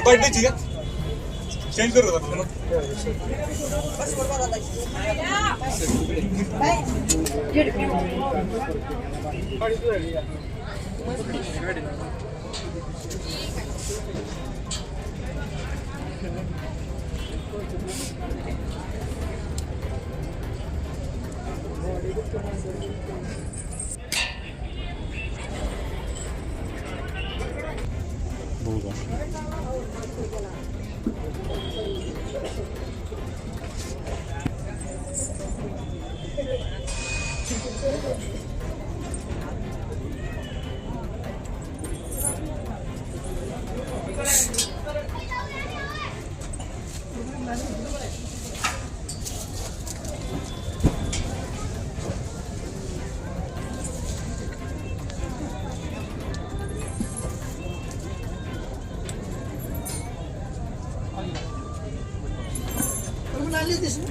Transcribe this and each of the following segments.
सकाळी द्यायची का चेंज करू halledesin.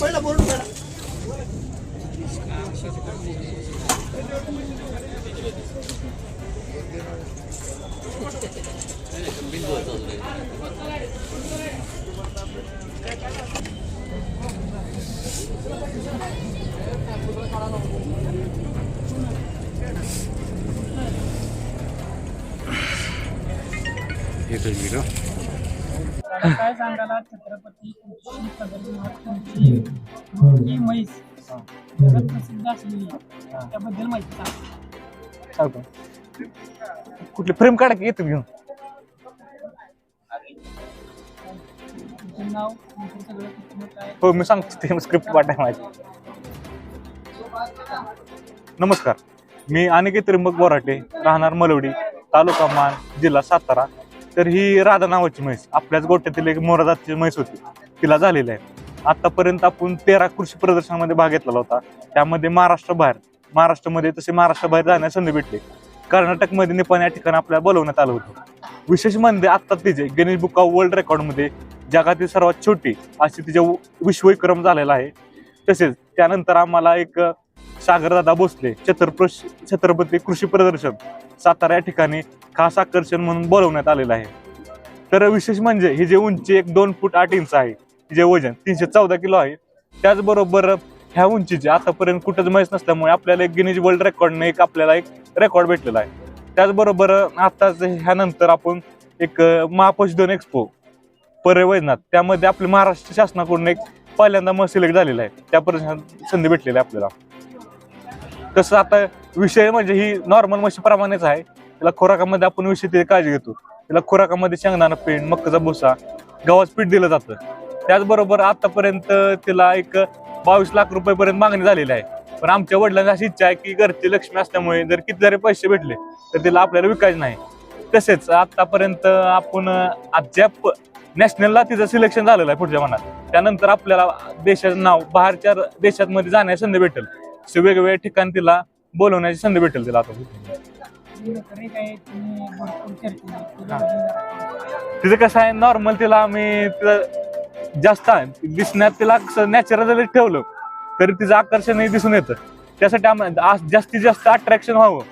Böyle bunu böyle. Thank you. का? आता काय सांगायला छत्रपती ही म्हैस जगात प्रसिद्ध असलेली त्याबद्दल माहिती सांग. कुठले फ्रेम काढा की येतो घेऊन. काय? हो मी सांगतो ते स्क्रिप्ट पाठ आहे माझी. नमस्कार. मी अनिकेत त्रिंबक बोराटे राहणार मलवडी तालुका मान जिल्हा सातारा. तर ही राधा नावाची म्हैस आपल्याच गोट्यातील एक मोराजाची म्हैस होती. तिला झालेली आहे. आतापर्यंत आपण तेरा कृषी प्रदर्शनामध्ये भाग घेतलेला होता. त्यामध्ये महाराष्ट्र बाहेर महाराष्ट्रामध्ये तसे महाराष्ट्र बाहेर जाण्यास संधी भेटली. कर्नाटकमध्ये निपाण या ठिकाणी आपल्याला बोलवण्यात आलं होतं. विशेष म्हणजे आत्ता तिचे गणेश बुक ऑफ वर्ल्ड रेकॉर्डमध्ये जगातील सर्वात छोटी अशी तिचे विश्वविक्रम झालेला आहे. तसेच त्यानंतर आम्हाला एक सागरदादा भोसले छत्रप छत्रपती कृषी प्रदर्शन सातारा या ठिकाणी खास आकर्षण म्हणून बोलवण्यात आलेलं आहे. तर विशेष म्हणजे ही जे उंची एक दोन फूट आठ इंच आहे जे वजन तीनशे चौदा किलो आहे त्याचबरोबर ह्या उंचीची आतापर्यंत कुठंच माहीत नसल्यामुळे आपल्याला एक गिनीज वर्ल्ड रेकॉर्डने एक आपल्याला एक रेकॉर्ड भेटलेला आहे. त्याचबरोबर आताच ह्यानंतर आपण एक महापशुधन एक्सपो पर्यवजनात त्यामध्ये आपल्या महाराष्ट्र शासनाकडून एक पहिल्यांदा मग सिलेक्ट झालेला आहे. त्या पर्यंत संधी भेटलेली आहे आपल्याला. तसं आता विषय म्हणजे ही नॉर्मल म्हशीप्रमाणेच आहे. त्याला खोराकामध्ये आपण विषय ते काळजी घेतो. त्याला खोराकामध्ये शेंगदाणा पेंट मक्काचा भुसा गव्हाचं पीठ दिलं जातं. त्याचबरोबर आतापर्यंत तिला एक बावीस लाख रुपयेपर्यंत मागणी झालेली आहे. पण आमच्या वडिलांची अशी इच्छा आहे की घरची लक्ष्मी असल्यामुळे जर किती जरी पैसे भेटले तर तिला आपल्याला विकायचं नाही. तसेच आतापर्यंत आपण अद्याप नॅशनलला तिचं सिलेक्शन झालेलं आहे पुढच्या मनात. त्यानंतर आपल्याला देशाचं नाव बाहेरच्या देशांमध्ये जाण्याची संधी भेटेल. असे वेगवेगळ्या ठिकाणी तिला बोलवण्याची संधी भेटेल तिला आता. तिचं कसं आहे नॉर्मल तिला आम्ही तिला जास्त आहे. दिसण्यात तिला नॅचरल जरी ठेवलं तरी तिचं आकर्षणही दिसून येतं. त्यासाठी आम्हाला जास्तीत जास्त अट्रॅक्शन व्हावं.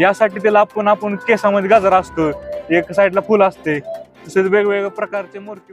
यासाठी तिला आपण आपण केसामध्ये गाजरा असतो एक साईडला फुल असते. तसेच वेगवेगळ्या प्रकारचे मूर्ती